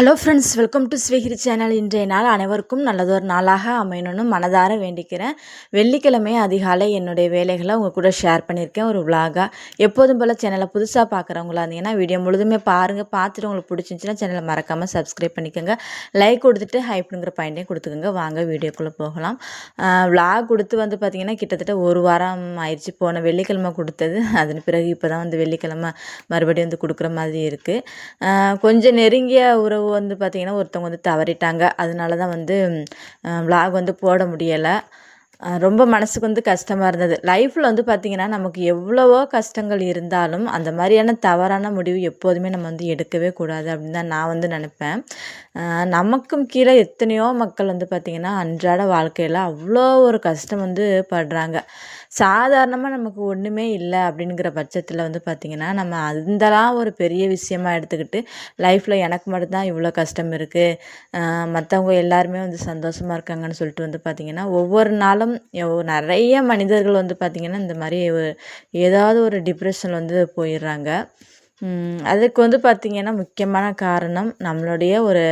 Hello friends welcome to ஸ்வீகிரி channel இன்றைய நாள் அனைவருக்கும் நல்லதொரு நாளாக அமையணும்னு மனதார வேண்டிக்கிறேன். வெள்ளிக்கிழமை அதிகாலை என்னுடைய வேலைகளை உங்கள் கூட ஷேர் பண்ணியிருக்கேன். ஒரு விலாகாக எப்போதும் போல் சேனலை புதுசாக பார்க்குறவங்களா இருந்தீங்கன்னா வீடியோ முழுதுமே பாருங்கள் பார்த்துட்டு உங்களுக்கு பிடிச்சிருந்துச்சின்னா சேனலை மறக்காமல் சப்ஸ்கிரைப் பண்ணிக்கோங்க. லைக் கொடுத்துட்டு ஹைப்னுங்கிற பாயிண்ட்டையும் கொடுத்துக்கோங்க. வாங்க வீடியோக்குள்ளே போகலாம். விலாக் கொடுத்து வந்து பார்த்திங்கன்னா கிட்டத்தட்ட ஒரு வாரம் ஆயிடுச்சு. போன வெள்ளிக்கிழமை கொடுத்தது. அதன் பிறகு இப்போ தான் வந்து வெள்ளிக்கிழமை மறுபடியும் வந்து கொடுக்குற மாதிரி இருக்குது கொஞ்சம் நெருங்கிய உறவு வந்து பார்த்திங்கன்னா ஒருத்தவங்க வந்து தவறிட்டாங்க. அதனால தான் வந்து விலாக் வந்து போட முடியலை. ரொம்ப மனசுக்கு வந்து கஷ்டமாக இருந்தது. லைஃப்பில் வந்து பார்த்திங்கன்னா நமக்கு எவ்வளவோ கஷ்டங்கள் இருந்தாலும் அந்த மாதிரியான தவறான முடிவு எப்போதுமே நம்ம வந்து எடுக்கவே கூடாது அப்படின்னு தான் நான் வந்து நினப்பேன். நமக்கும் கீழே எத்தனையோ மக்கள் வந்து பார்த்திங்கன்னா அன்றாட வாழ்க்கையில் அவ்வளோ ஒரு கஷ்டம் வந்து படுறாங்க. சாதாரணமாக நமக்கு ஒன்றுமே இல்லை அப்படிங்கிற பட்சத்தில் வந்து பார்த்திங்கன்னா நம்ம அந்தலாம் ஒரு பெரிய விஷயமா எடுத்துக்கிட்டு லைஃப்பில் எனக்கு மட்டும்தான் இவ்வளோ கஷ்டம் இருக்குது மற்றவங்க எல்லாருமே வந்து சந்தோஷமாக இருக்காங்கன்னு சொல்லிட்டு வந்து பார்த்திங்கன்னா ஒவ்வொரு நாளும் நிறைய மனிதர்கள் வந்து பார்த்திங்கன்னா இந்த மாதிரி ஏதாவது ஒரு டிப்ரெஷன் வந்து போயிடுறாங்க. அதுக்கு வந்து பார்த்திங்கன்னா முக்கியமான காரணம் நம்மளுடைய ஒரு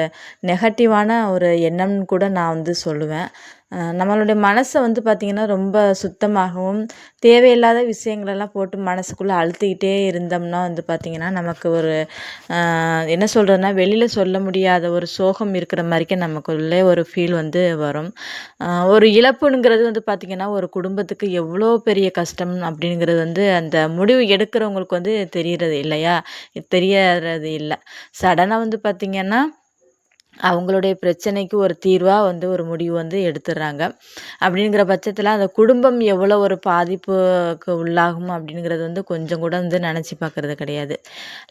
நெகட்டிவான ஒரு எண்ணம்னு கூட நான் வந்து சொல்லுவேன். நம்மளுடைய மனசை வந்து பார்த்திங்கன்னா ரொம்ப சுத்தமாகவும் தேவையில்லாத விஷயங்களெல்லாம் போட்டு மனசுக்குள்ளே அழுத்திக்கிட்டே இருந்தோம்னா வந்து பார்த்திங்கன்னா நமக்கு ஒரு என்ன சொல்கிறதுனா வெளியில் சொல்ல முடியாத ஒரு சோகம் இருக்கிற மாதிரிக்கே நமக்குள்ளே ஒரு ஃபீல் வந்து வரும். ஒரு இழப்புங்கிறது வந்து பார்த்திங்கன்னா ஒரு குடும்பத்துக்கு எவ்வளோ பெரிய கஷ்டம் அப்படிங்கிறது வந்து அந்த முடிவு எடுக்கிறவங்களுக்கு வந்து தெரிகிறது இல்லையா? தெரியறது இல்லை. சடனாக வந்து பார்த்திங்கன்னா அவங்களுடைய பிரச்சனைக்கு ஒரு தீர்வாக வந்து ஒரு முடிவு வந்து எடுத்துடுறாங்க. அப்படிங்கிற பட்சத்தில் அந்த குடும்பம் எவ்வளோ ஒரு பாதிப்புக்கு உள்ளாகும் அப்படிங்கிறது வந்து கொஞ்சம் கூட வந்து நினச்சி பார்க்குறது கிடையாது.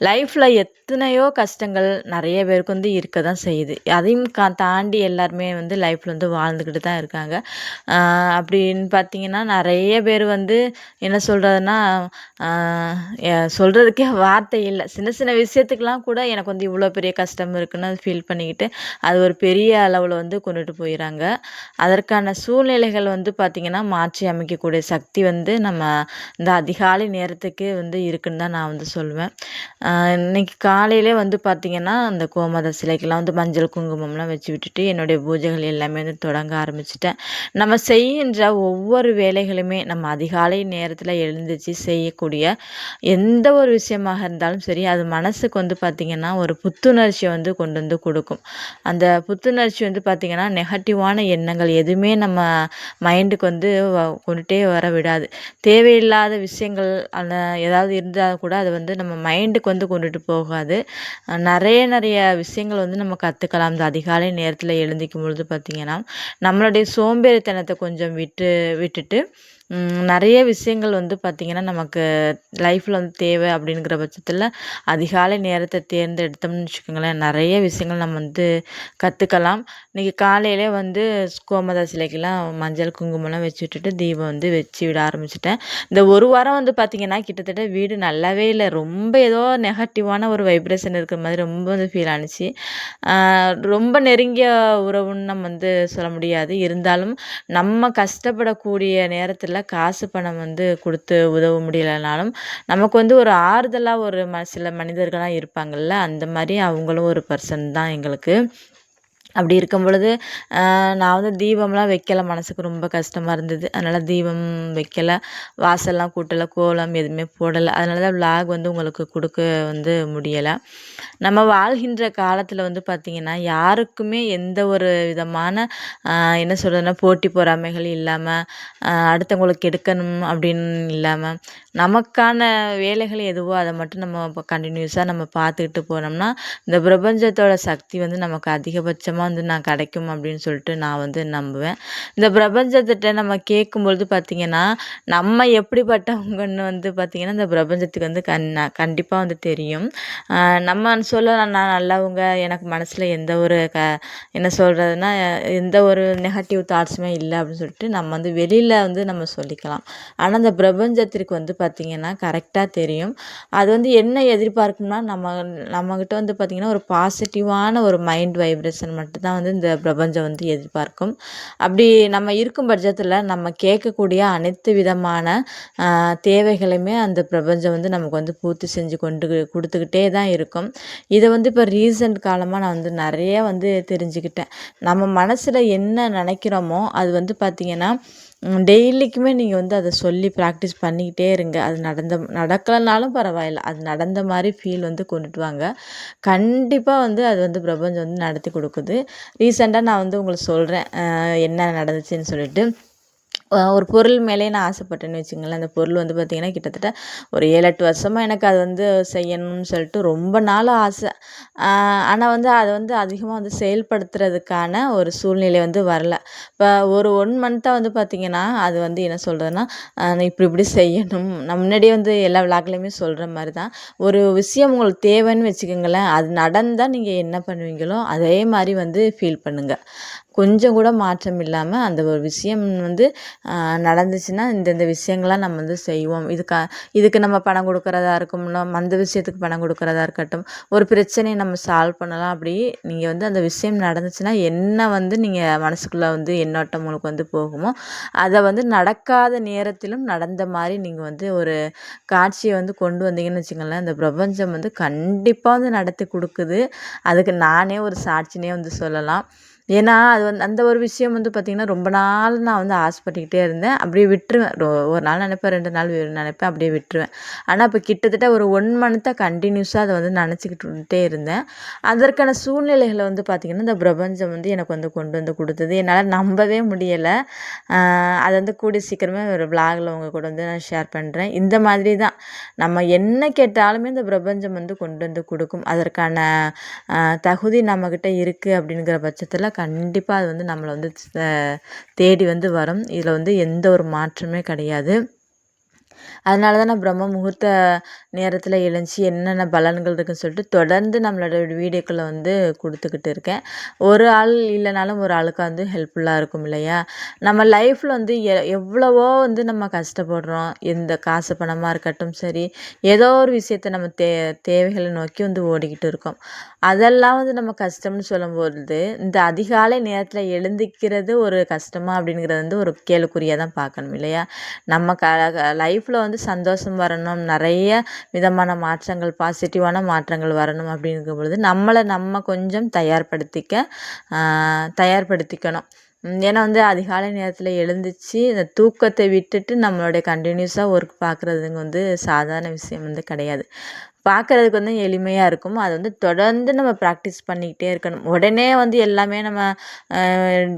லைஃப்பில் எத்தனையோ கஷ்டங்கள் நிறைய பேருக்கு வந்து இருக்க தான் செய்யுது. அதையும் கா தாண்டி எல்லாருமே வந்து லைஃப்பில் வந்து வாழ்ந்துக்கிட்டு தான் இருக்காங்க. அப்படின்னு பார்த்தீங்கன்னா நிறைய பேர் வந்து என்ன சொல்கிறதுனா சொல்கிறதுக்கே வார்த்தை இல்லை. சின்ன சின்ன விஷயத்துக்கெலாம் கூட எனக்கு வந்து இவ்வளோ பெரிய கஷ்டம் இருக்குன்னு ஃபீல் பண்ணிக்கிட்டு அது ஒரு பெரிய அளவில் வந்து கொண்டுட்டு போயிடறாங்க அதற்கான சூழ்நிலைகள் வந்து பார்த்திங்கன்னா மாற்றி அமைக்கக்கூடிய சக்தி வந்து நம்ம இந்த அதிகாலை நேரத்துக்கு வந்து இருக்குன்னு தான் நான் வந்து சொல்லுவேன். இன்றைக்கி காலையிலே வந்து பார்த்திங்கன்னா அந்த கோமத சிலைக்கெல்லாம் வந்து மஞ்சள் குங்குமம்லாம் வச்சு விட்டுட்டு என்னுடைய பூஜைகள் எல்லாமே வந்து தொடங்க ஆரம்பிச்சிட்டேன். நம்ம செய்கின்ற ஒவ்வொரு வேலைகளுமே நம்ம அதிகாலை நேரத்தில் எழுந்திரிச்சு செய்யக்கூடிய எந்த ஒரு விஷயமாக இருந்தாலும் சரி அது மனசுக்கு வந்து பார்த்திங்கன்னா ஒரு புத்துணர்ச்சியை வந்து கொண்டு வந்து கொடுக்கும். அந்த புத்துணர்ச்சி வந்து பார்த்திங்கன்னா நெகட்டிவான எண்ணங்கள் எதுவுமே நம்ம மைண்டுக்கு வந்து கொண்டுட்டே வர விடாது. தேவையில்லாத விஷயங்கள் அந்த ஏதாவது இருந்தால் கூட அதை வந்து நம்ம மைண்டுக்கு வந்து கொண்டுட்டு போகாது. நிறைய நிறைய விஷயங்கள் வந்து நம்ம கற்றுக்கலாம் இந்த அதிகாலை நேரத்தில் எழுந்திக்கும் பொழுது பார்த்திங்கன்னா நம்மளுடைய சோம்பேறித்தனத்தை கொஞ்சம் விட்டு விட்டுட்டு நிறைய விஷயங்கள் வந்து பார்த்திங்கன்னா நமக்கு லைஃப்பில் வந்து தேவை அப்படிங்கிற பட்சத்தில் அதிகாலை நேரத்தை தேர்ந்தெடுத்தோம்னு வச்சுக்கோங்களேன் நிறைய விஷயங்கள் நம்ம வந்து கற்றுக்கலாம் இன்றைக்கி காலையிலே வந்து கோமதா சிலைக்கெல்லாம் மஞ்சள் குங்குமம்லாம் வச்சு விட்டுட்டு தீபம் வந்து வச்சு விட ஆரம்பிச்சிட்டேன். இந்த ஒரு வாரம் வந்து பார்த்திங்கன்னா கிட்டத்தட்ட வீடு நல்லாவே இல்லை. ரொம்ப ஏதோ நெகட்டிவான ஒரு வைப்ரேஷன் இருக்கிற மாதிரி ரொம்ப வந்து ஃபீல் ஆணுச்சு ரொம்ப நெருங்கிய உறவுன்னு நம்ம வந்து சொல்ல முடியாது. இருந்தாலும் நம்ம கஷ்டப்படக்கூடிய நேரத்தில் காசு பணம் வந்து கொடுத்து உதவ முடியலைனாலும் நமக்கு வந்து ஒரு ஆறுதலாக ஒரு ம சில மனிதர்களாக இருப்பாங்கள்ல அந்த மாதிரி அவங்களும் ஒரு பர்சன் தான் எங்களுக்கு. அப்படி இருக்கும் பொழுது நான் வந்து தீபம்லாம் வைக்கல மனசுக்கு ரொம்ப கஷ்டமாக இருந்தது. அதனால் தீபம் வைக்கலை வாசல்லாம் கூட்டலை கோலம் எதுவுமே போடலை. அதனால தான் விலாக் வந்து உங்களுக்கு கொடுக்க வந்து முடியலை. நம்ம வாழ்கின்ற காலத்தில் வந்து பார்த்திங்கன்னா யாருக்குமே எந்த ஒரு விதமான என்ன சொல்கிறதுனா போட்டி பொறாமைகள் இல்லாமல் அடுத்தவங்களுக்கு எடுக்கணும் அப்படின்னு இல்லாமல் நமக்கான வேலைகள் எதுவோ அதை மட்டும் நம்ம இப்போ கண்டினியூஸாக நம்ம பார்த்துக்கிட்டு போனோம்னா இந்த பிரபஞ்சத்தோட சக்தி வந்து நமக்கு அதிகபட்சமாக வந்து நான் கிடைக்கும் அப்படின்னு சொல்லிட்டு நான் வந்து நம்புவேன். இந்த பிரபஞ்சத்திட்ட நம்ம கேட்கும்பொழுது பார்த்திங்கன்னா நம்ம எப்படிப்பட்டவங்கன்னு வந்து பார்த்திங்கன்னா இந்த பிரபஞ்சத்துக்கு வந்து கண் கண்டிப்பாக வந்து தெரியும். நம்ம சொல்ல நான் நல்லவங்க எனக்கு மனசில் எந்த ஒரு க என்ன சொல்கிறதுனா எந்த ஒரு நெகட்டிவ் தாட்ஸுமே இல்லை அப்படின்னு சொல்லிட்டு நம்ம வந்து வெளியில் வந்து நம்ம சொல்லிக்கலாம். ஆனால் இந்த பிரபஞ்சத்திற்கு வந்து பார்த்திங்கன்னா கரெக்டாக தெரியும். அது வந்து என்ன எதிர்பார்க்கும்னா நம்ம நம்மக்கிட்ட வந்து பார்த்திங்கன்னா ஒரு பாசிட்டிவான ஒரு மைண்ட் வைப்ரேஷன் மட்டும்தான் வந்து இந்த பிரபஞ்சம் வந்து எதிர்பார்க்கும். அப்படி நம்ம இருக்கும் பட்சத்தில் நம்ம கேட்கக்கூடிய அனைத்து விதமான தேவைகளையுமே அந்த பிரபஞ்சம் வந்து நமக்கு வந்து பூர்த்தி செஞ்சு கொண்டு கொடுத்துக்கிட்டே தான் இருக்கும். இதை வந்து இப்போ ரீசெண்ட் காலமாக நான் வந்து நிறைய வந்து தெரிஞ்சுக்கிட்டேன். நம்ம மனசில் என்ன நினைக்கிறோமோ அது வந்து பார்த்திங்கன்னா டெய்லிக்குமே நீங்கள் வந்து அதை சொல்லி ப்ராக்டிஸ் பண்ணிக்கிட்டே இருங்க. அது நடந்த நடக்கலைனாலும் பரவாயில்ல. அது நடந்த மாதிரி ஃபீல் வந்து கொண்டுட்டு வாங்க. கண்டிப்பாக வந்து அது வந்து பிரபஞ்சம் வந்து நடத்தி கொடுக்குது. ரீசெண்டாக நான் வந்து உங்களுக்கு சொல்கிறேன் என்ன நடந்துச்சுன்னு சொல்லிட்டு. ஒரு பொருள் மேலேயே நான் ஆசைப்பட்டேன்னு வச்சுங்களேன் அந்த பொருள் வந்து பார்த்திங்கன்னா கிட்டத்தட்ட ஒரு ஏழு எட்டு வருஷமாக எனக்கு அது வந்து செய்யணும்னு சொல்லிட்டு ரொம்ப நாள் ஆசை. ஆனால் வந்து அதை வந்து அதிகமாக வந்து செயல்படுத்துறதுக்கான ஒரு சூழ்நிலை வந்து வரல. இப்போ ஒரு ஒன் மந்த்தாக வந்து பார்த்திங்கன்னா அது வந்து என்ன சொல்கிறதுன்னா இப்படி இப்படி செய்யணும். நான் முன்னாடியே வந்து எல்லா விளாக்லேயுமே சொல்கிற மாதிரி தான் ஒரு விஷயம் உங்களுக்கு தேவைன்னு வச்சுக்கோங்களேன். அது நடந்தால் நீங்கள் என்ன பண்ணுவீங்களோ அதே மாதிரி வந்து ஃபீல் பண்ணுங்கள் கொஞ்சம் கூட மாற்றம் இல்லாமல் அந்த ஒரு விஷயம் வந்து நடந்துச்சுன்னா இந்தந்த விஷயங்கள்லாம் நம்ம வந்து செய்வோம். இதுக்கா இதுக்கு நம்ம பணம் கொடுக்குறதா இருக்கும் அந்த விஷயத்துக்கு பணம் கொடுக்குறதா இருக்கட்டும் ஒரு பிரச்சனையை நம்ம சால்வ் பண்ணலாம். அப்படி நீங்கள் வந்து அந்த விஷயம் நடந்துச்சுன்னா என்ன வந்து நீங்கள் மனசுக்குள்ளே வந்து எண்ணோட்டம் உங்களுக்கு வந்து போகுமோ அதை வந்து நடக்காத நேரத்திலும் நடந்த மாதிரி நீங்கள் வந்து ஒரு காட்சியை வந்து கொண்டு வந்தீங்கன்னு வச்சுக்கோங்களேன் இந்த பிரபஞ்சம் வந்து கண்டிப்பாக வந்து நடத்தி கொடுக்குது. அதுக்கு நானே ஒரு சாட்சினே வந்து சொல்லலாம். ஏன்னா அது வந்து அந்த ஒரு விஷயம் வந்து பார்த்திங்கன்னா ரொம்ப நாள் நான் வந்து ஆசைப்பட்டுக்கிட்டே இருந்தேன். அப்படியே விட்டுருவேன். ஒரு நாள் நினைப்பேன் ரெண்டு நாள் நினைப்பேன் அப்படியே விட்டுருவேன். ஆனால் இப்போ கிட்டத்தட்ட ஒரு ஒன் மந்த்தாக கண்டினியூஸாக அதை வந்து நினச்சிக்கிட்டுட்டே இருந்தேன். அதற்கான சூழ்நிலைகளை வந்து பார்த்திங்கன்னா இந்த பிரபஞ்சம் வந்து எனக்கு வந்து கொண்டு வந்து கொடுத்தது. என்னால் நம்பவே முடியலை. அது வந்து கூடிய சீக்கிரமே ஒரு விலாகில் உங்கள் கூட வந்து நான் ஷேர் பண்ணுறேன் இந்த மாதிரி தான். நம்ம என்ன கேட்டாலுமே இந்த பிரபஞ்சம் வந்து கொண்டு வந்து கொடுக்கும். அதற்கான தகுதி நம்மக்கிட்ட இருக்குது அப்படிங்கிற பட்சத்தில் கண்டிப்பாக அது வந்து நம்மளை வந்து தேடி வந்து வரும். இதில் வந்து எந்த ஒரு மாற்றமே கிடையாது. அதனால தான் நான் பிரம்ம முகூர்த்த நேரத்தில் எழுந்துச்சி என்னென்ன பலன்கள் இருக்குதுன்னு சொல்லிட்டு தொடர்ந்து நம்மளோட வீடியோக்களை வந்து கொடுத்துக்கிட்டு இருக்கேன். ஒரு ஆள் இல்லைனாலும் ஒரு ஆளுக்கு வந்து ஹெல்ப்ஃபுல்லாக இருக்கும் இல்லையா? நம்ம லைஃப்பில் வந்து எ எவ்வளவோ வந்து நம்ம கஷ்டப்படுறோம். எந்த காசு பணமாக இருக்கட்டும் சரி ஏதோ ஒரு விஷயத்த நம்ம தே தேவைகளை நோக்கி வந்து ஓடிக்கிட்டு இருக்கோம். அதெல்லாம் வந்து நம்ம கஷ்டம்னு சொல்லும்பொழுது இந்த அதிகாலை நேரத்தில் எழுந்திக்கிறது ஒரு கஷ்டமா அப்படிங்கிறது வந்து ஒரு கேள்விக்குறியாக தான் பார்க்கணும் இல்லையா? நம்ம க லைஃப்பில் வந்து சந்தோஷம் வரணும். நிறைய விதமான மாற்றங்கள் பாசிட்டிவான மாற்றங்கள் வரணும் அப்படிங்கும் பொழுது நம்மளை நம்ம கொஞ்சம் தயார்படுத்திக்க தயார்படுத்திக்கணும். ஏன்னா வந்து அதிகாலை நேரத்தில் எழுந்துச்சு இந்த தூக்கத்தை விட்டுட்டு நம்மளுடைய கண்டினியூஸாக ஒர்க் பார்க்குறதுங்க வந்து சாதாரண விஷயம் வந்து கிடையாது. பார்க்குறதுக்கு வந்து எளிமையாக இருக்கும். அதை வந்து தொடர்ந்து நம்ம ப்ராக்டிஸ் பண்ணிக்கிட்டே இருக்கணும். உடனே வந்து எல்லாமே நம்ம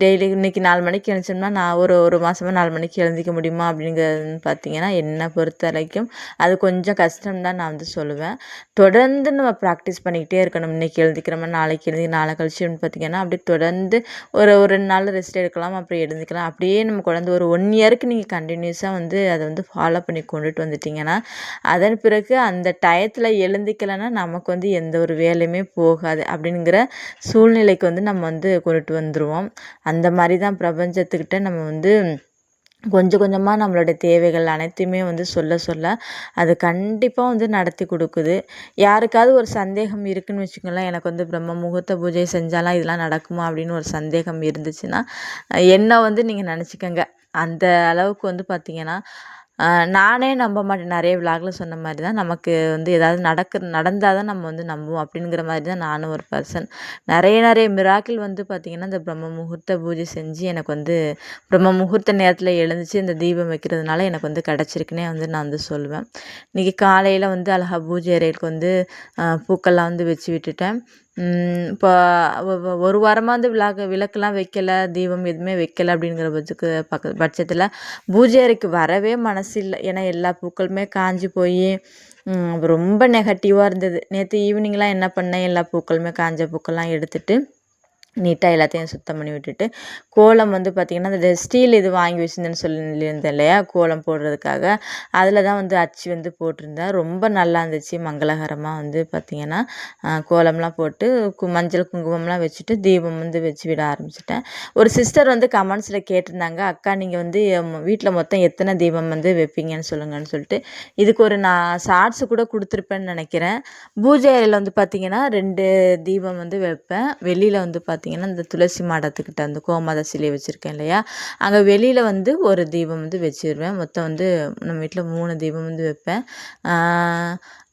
டெய்லி இன்றைக்கி நாலு மணிக்கு எழுந்தோம்னா நான் ஒரு ஒரு மாதமா நாலு மணிக்கு எழுந்திக்க முடியுமா அப்படிங்கிறது பார்த்திங்கன்னா என்னை பொறுத்த வரைக்கும் அது கொஞ்சம் கஷ்டம் தான் நான் வந்து சொல்லுவேன். தொடர்ந்து நம்ம ப்ராக்டிஸ் பண்ணிக்கிட்டே இருக்கணும். இன்றைக்கி எழுந்திக்கிறோமா நாளைக்கு எழுதி நாளை கழிச்சு பார்த்திங்கன்னா அப்படியே தொடர்ந்து ஒரு ஒரு ரெண்டு நாள் ரெஸ்ட் எடுக்கலாம் அப்புறம் எழுந்திக்கலாம். அப்படியே நம்ம குழந்த ஒரு ஒன் இயருக்கு நீங்கள் கண்டினியூஸாக வந்து அதை வந்து ஃபாலோ பண்ணி கொண்டுட்டு வந்துட்டிங்கன்னா அதன் பிறகு அந்த டயத்தில் எழுந்திக்கலைன்னா நமக்கு வந்து எந்த ஒரு வேலையுமே போகாது அப்படிங்கிற சூழ்நிலைக்கு வந்து நம்ம வந்து கொண்டுட்டு வந்துடுவோம் அந்த மாதிரி தான் பிரபஞ்சத்துக்கிட்ட நம்ம வந்து கொஞ்சம் கொஞ்சமாக நம்மளோட தேவைகள் அனைத்தையுமே வந்து சொல்ல சொல்ல அது கண்டிப்பாக வந்து நடத்தி கொடுக்குது. யாருக்காவது ஒரு சந்தேகம் இருக்குதுன்னு வச்சுக்கோங்களேன் எனக்கு வந்து பிரம்ம முகூர்த்த பூஜை செஞ்சாலாம் இதெல்லாம் நடக்குமா அப்படின்னு ஒரு சந்தேகம் இருந்துச்சுன்னா என்ன வந்து நீங்கள் நினச்சிக்கோங்க. அந்த அளவுக்கு வந்து பார்த்திங்கன்னா நானே நம்ப மாட்டேன். நிறைய விலாகில் சொன்ன மாதிரி தான் நமக்கு வந்து ஏதாவது நடக்க நடந்தால் தான் நம்ம வந்து நம்புவோம் அப்படிங்கிற மாதிரி தான் நானும் ஒரு பர்சன் நிறைய நிறைய மிராக்கிள் வந்து பார்த்திங்கன்னா இந்த பிரம்ம முகூர்த்த பூஜை செஞ்சு எனக்கு வந்து பிரம்ம முகூர்த்த நேரத்தில் எழுந்துச்சு இந்த தீபம் வைக்கிறதுனால எனக்கு வந்து கிடச்சிருக்குன்னே வந்து நான் வந்து சொல்லுவேன். இன்றைக்கி காலையில் வந்து அழகா பூஜை அறைகளுக்கு வந்து பூக்கள்லாம் வந்து வச்சு விட்டுட்டேன். இப்போ ஒரு வாரமாக வந்து விளக்கு விளக்கெலாம் வைக்கல தீபம் எதுவுமே வைக்கல அப்படிங்கிற பட்சத்துக்கு பக்க பட்சத்தில் பூஜை அறைக்கு வரவே மனசு இல்லை ஏன்னா எல்லா பூக்களுமே காஞ்சி போய் ரொம்ப நெகட்டிவாக இருந்தது. நேற்று ஈவினிங்லாம் என்ன பண்ணேன்? எல்லா பூக்களுமே காஞ்ச பூக்கள்லாம் எடுத்துகிட்டு நீட்டாக எல்லாத்தையும் சுத்தம் பண்ணி விட்டுட்டு கோலம் வந்து பார்த்திங்கன்னா அந்த ஸ்டீல் இது வாங்கி வச்சுருந்தேன்னு சொல்லியிருந்தேன் இல்லையா? கோலம் போடுறதுக்காக. அதில் தான் வந்து அச்சு வந்து போட்டிருந்தேன். ரொம்ப நல்லா இருந்துச்சு. மங்களகரமாக வந்து பார்த்திங்கன்னா கோலம்லாம் போட்டு கு மஞ்சள் குங்குமம்லாம் வச்சுட்டு தீபம் வந்து வச்சு விட ஆரம்பிச்சிட்டேன். ஒரு சிஸ்டர் வந்து கமெண்ட்ஸில் கேட்டிருந்தாங்க அக்கா நீங்கள் வந்து வீட்டில் மொத்தம் எத்தனை தீபம் வந்து வைப்பீங்கன்னு சொல்லுங்கன்னு சொல்லிட்டு. இதுக்கு ஒரு நான் ஷார்ட்ஸு கூட கொடுத்துருப்பேன்னு நினைக்கிறேன். பூஜை அறையில் வந்து பார்த்திங்கன்னா ரெண்டு தீபம் வந்து வைப்பேன். வெளியில் வந்து பார்த்திங்கன்னா பார்த்திங்கன்னா இந்த துளசி மாடத்துக்கிட்ட அந்த கோமாதா சிலை வச்சுருக்கேன் இல்லையா? அங்கே வெளியில் வந்து ஒரு தீபம் வந்து வச்சிருவேன். மொத்தம் வந்து நம்ம வீட்டில் மூணு தீபம் வந்து வைப்பேன்.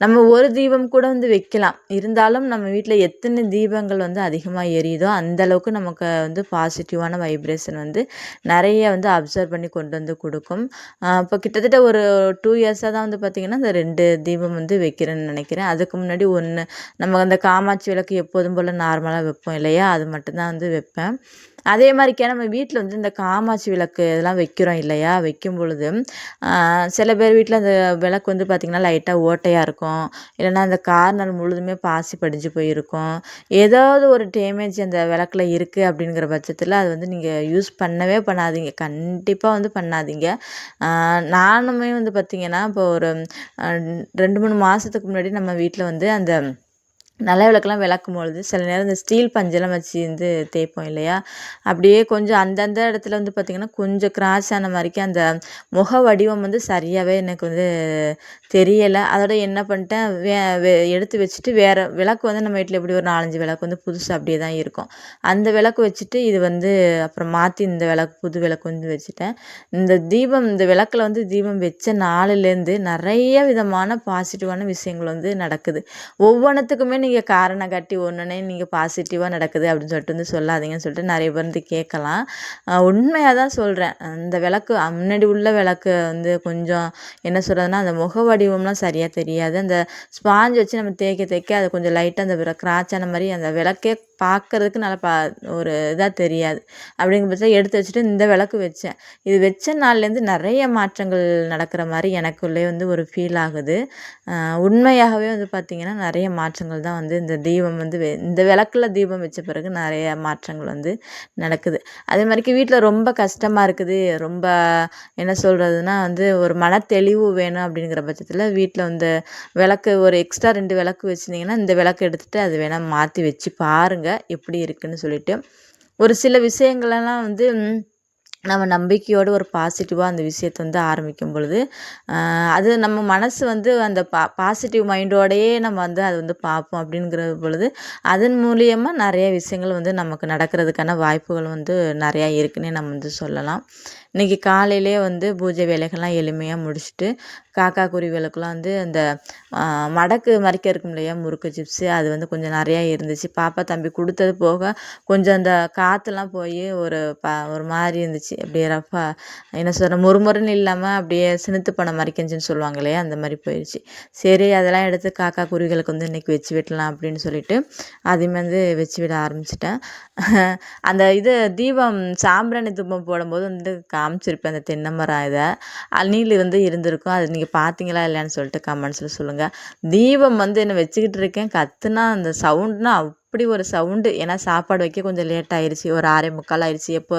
நம்ம ஒரு தீபம் கூட வந்து வைக்கலாம். இருந்தாலும் நம்ம வீட்டில் எத்தனை தீபங்கள் வந்து அதிகமாக எரியுதோ அந்தளவுக்கு நமக்கு வந்து பாசிட்டிவான வைப்ரேஷன் வந்து நிறைய வந்து அப்சர்வ் பண்ணி கொண்டு வந்து கொடுக்கும். இப்போ கிட்டத்தட்ட ஒரு டூ இயர்ஸாக தான் வந்து பார்த்திங்கன்னா இந்த ரெண்டு தீபம் வந்து வைக்கிறேன்னு நினைக்கிறேன். அதுக்கு முன்னாடி ஒன்று நம்ம அந்த காமாட்சி விளக்கு எப்போதும் போல் நார்மலாக வைப்போம் இல்லையா? அது மட்டும்தான் வந்து வைப்பேன். அதே மாதிரிக்கே நம்ம வீட்டில் வந்து இந்த காமாட்சி விளக்கு இதெல்லாம் வைக்கிறோம் இல்லையா? வைக்கும் பொழுது சில பேர் வீட்டில் அந்த விளக்கு வந்து பார்த்திங்கன்னா லைட்டாக ஓட்டையாக இருக்கும். இல்லைன்னா அந்த கார்னர் முழுதுமே பாசி படிஞ்சு போயிருக்கும். ஏதாவது ஒரு டேமேஜ் அந்த விளக்கில் இருக்குது அப்படிங்கிற பட்சத்தில் அது வந்து நீங்கள் யூஸ் பண்ணவே பண்ணாதீங்க. கண்டிப்பாக வந்து பண்ணாதீங்க. நானுமே வந்து பார்த்திங்கன்னா இப்போ ஒரு ரெண்டு மூணு மாதத்துக்கு முன்னாடி நம்ம வீட்டில் வந்து அந்த நல்ல விளக்கெல்லாம் விளக்கும் பொழுது சில நேரம் இந்த ஸ்டீல் பஞ்செல்லாம் வச்சு வந்து தேய்ப்போம் இல்லையா? அப்படியே கொஞ்சம் அந்தந்த இடத்துல வந்து பார்த்திங்கன்னா கொஞ்சம் கிராஸ் ஆன மாதிரிக்கு அந்த முக வடிவம் வந்து சரியாகவே எனக்கு வந்து தெரியலை. அதோட என்ன பண்ணிட்டேன் வே வே எடுத்து வச்சுட்டு வேறு விளக்கு வந்து நம்ம வீட்டில் எப்படி ஒரு நாலஞ்சு விளக்கு வந்து புதுசு அப்படியே தான் இருக்கும். அந்த விளக்கு வச்சுட்டு இது வந்து அப்புறம் மாற்றி இந்த விளக்கு புது விளக்கு வந்து வச்சுட்டேன். இந்த தீபம் இந்த விளக்கில் வந்து தீபம் வச்ச நாளிலேருந்து நிறைய விதமான பாசிட்டிவான விஷயங்கள் வந்து நடக்குது. ஒவ்வொன்றுத்துக்குமே நீங்கள் காரணம் காட்டி ஒன்றுனே நீங்கள் பாசிட்டிவாக நடக்குது அப்படின்னு சொல்லிட்டு வந்து சொல்லாதீங்கன்னு சொல்லிட்டு நிறைய பேர் வந்து கேட்கலாம். உண்மையாக தான் சொல்கிறேன் அந்த விளக்கு முன்னாடி உள்ள விளக்கு வந்து கொஞ்சம் என்ன சொல்கிறதுனா அந்த முக வடிவம்லாம் சரியாக தெரியாது. அந்த ஸ்பாஞ்ச் வச்சு நம்ம தேய்க்க தேய்க்க அது கொஞ்சம் லைட்டாக அந்த கிராச்சான மாதிரி அந்த விளக்கே பார்க்குறதுக்கு நல்லா பா ஒரு இதாக தெரியாது. அப்படிங்கிற பட்சம் எடுத்து வச்சுட்டு இந்த விளக்கு வச்சேன். இது வச்ச நாள்லேருந்து நிறைய மாற்றங்கள் நடக்கிற மாதிரி எனக்குள்ளே வந்து ஒரு ஃபீல் ஆகுது. உண்மையாகவே வந்து பார்த்திங்கன்னா நிறைய மாற்றங்கள் தான் வந்து இந்த தீபம் வந்து இந்த விளக்கில் தீபம் வச்ச பிறகு நிறைய மாற்றங்கள் வந்து நடக்குது. அதே மாதிரிக்கு வீட்டில் ரொம்ப கஷ்டமாக இருக்குது. ரொம்ப என்ன சொல்கிறதுனா வந்து ஒரு மன தெளிவு வேணும் அப்படிங்கிற பட்சத்தில் வீட்டில் வந்து விளக்கு ஒரு எக்ஸ்ட்ரா ரெண்டு விளக்கு வச்சுருந்தீங்கன்னா இந்த விளக்கு எடுத்துகிட்டு அது வேணால் மாற்றி வச்சு பாருங்கள் பாருங்கள் எப்படி இருக்குதுன்னு சொல்லிட்டு. ஒரு சில விஷயங்களெல்லாம் வந்து நம்ம நம்பிக்கையோடு ஒரு பாசிட்டிவாக அந்த விஷயத்தை வந்து ஆரம்பிக்கும் பொழுது அது நம்ம மனசு வந்து அந்த பா பாசிட்டிவ் மைண்டோடையே நம்ம வந்து அது வந்து பார்ப்போம் அப்படிங்கிற பொழுது அதன் மூலியமாக நிறைய விஷயங்கள் வந்து நமக்கு நடக்கிறதுக்கான வாய்ப்புகள் வந்து நிறையா இருக்குன்னே நம்ம வந்து சொல்லலாம். இன்றைக்கி காலையிலே வந்து பூஜை வேலைகள்லாம் எளிமையாக முடிச்சுட்டு காக்கா குருவிகளுக்கெல்லாம் வந்து அந்த மடக்கு மறைக்க இருக்கும் இல்லையா முறுக்கு சிப்ஸு அது வந்து கொஞ்சம் நிறையா இருந்துச்சு. பாப்பா தம்பி கொடுத்தது போக கொஞ்சம் அந்த காற்றுலாம் போய் ஒரு ப ஒரு மாதிரி இருந்துச்சு. அப்படியே ரஃபா என்ன சொல்கிற முறுமுறுன்னு இல்லாமல் அப்படியே சினுத்து பணம் மறிக்கஞ்சுன்னு சொல்லுவாங்க இல்லையா அந்த மாதிரி போயிடுச்சு சரி அதெல்லாம் எடுத்து காக்கா குருவிகளுக்கு வந்து இன்றைக்கி வச்சு விடலாம் அப்படின்னு சொல்லிட்டு அதையுமே வந்து வச்சு விட ஆரம்பிச்சிட்டேன். அந்த இது தீபம் சாம்பிராணி தூபம் போடும்போது வந்து காமிச்சிருப்பேன் அந்த தென்னை மரம் இதை. அணில் வந்து இருந்திருக்கும். அது நீங்கள் பார்த்தீங்களா இல்லையான்னு சொல்லிட்டு கமெண்ட்ஸில் சொல்லுங்கள் தீபம் வந்து என்ன வச்சுக்கிட்டு இருக்கேன். கத்துனா அந்த சவுண்ட்னா அப்படி ஒரு சவுண்டு ஏன்னா சாப்பாடு வைக்க கொஞ்சம் லேட் ஆயிடுச்சு ஒரு ஆறே முக்கால் ஆயிடுச்சு எப்போ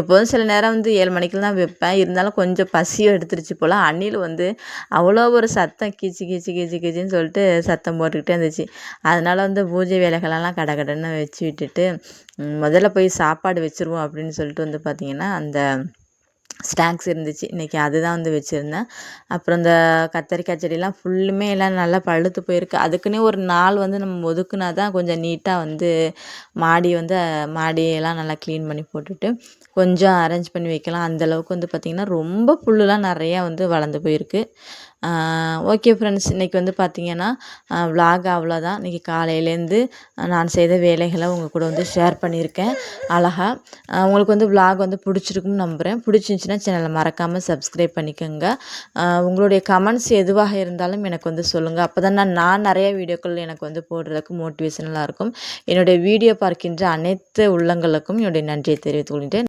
எப்போதும் சில நேரம் வந்து ஏழு மணிக்கு தான் வைப்பேன். இருந்தாலும் கொஞ்சம் பசியும் எடுத்துருச்சு போல். அணில் வந்து அவ்வளோ ஒரு சத்தம் கீச்சு கீச்சு கீச்சு கீச்சின்னு சொல்லிட்டு சத்தம் போட்டுக்கிட்டே இருந்துச்சு. அதனால் வந்து பூஜை வேலைகளெல்லாம் கடை கடைன்னு வச்சு விட்டுட்டு முதல்ல போய் சாப்பாடு வச்சுருவோம் அப்படின்னு சொல்லிட்டு வந்து பார்த்திங்கன்னா அந்த ஸ்நாக்ஸ் இருந்துச்சு. இன்றைக்கி அதுதான் வந்து வச்சுருந்தேன். அப்புறம் இந்த கத்தரிக்காய் செடியெலாம் ஃபுல்லுமே எல்லாம் நல்லா பழுத்து போயிருக்கு. அதுக்குன்னே ஒரு நாள் வந்து நம்ம ஒதுக்குனா தான் கொஞ்சம் நீட்டாக வந்து மாடி வந்து மாடியெல்லாம் நல்லா க்ளீன் பண்ணி போட்டுட்டு கொஞ்சம் அரேஞ்ச் பண்ணி வைக்கலாம். அந்தளவுக்கு வந்து பார்த்திங்கன்னா ரொம்ப புல்லுலாம் நிறையா வந்து வளர்ந்து போயிருக்கு. ஓகே ஃப்ரெண்ட்ஸ் இன்றைக்கி வந்து பார்த்திங்கன்னா விலாக் அவ்வளோதான் இன்றைக்கி காலையிலேருந்து நான் செய்த வேலைகளை உங்கள் கூட வந்து ஷேர் பண்ணியிருக்கேன். அழகாக உங்களுக்கு வந்து விலாக் வந்து பிடிச்சிருக்குன்னு நம்புகிறேன் பிடிச்சிருந்துச்சின்னா சேனலை மறக்காமல் சப்ஸ்கிரைப் பண்ணிக்கோங்க. உங்களுடைய கமெண்ட்ஸ் எதுவாக இருந்தாலும் எனக்கு வந்து சொல்லுங்கள் அப்போ தான் நான் நான் நிறைய வீடியோக்கள் எனக்கு வந்து போடுறதுக்கு மோட்டிவேஷனலாக இருக்கும். என்னுடைய வீடியோ பார்க்கின்ற அனைத்து உள்ளங்களுக்கும் என்னுடைய நன்றியை தெரிவித்துக் கொள்கிறேன்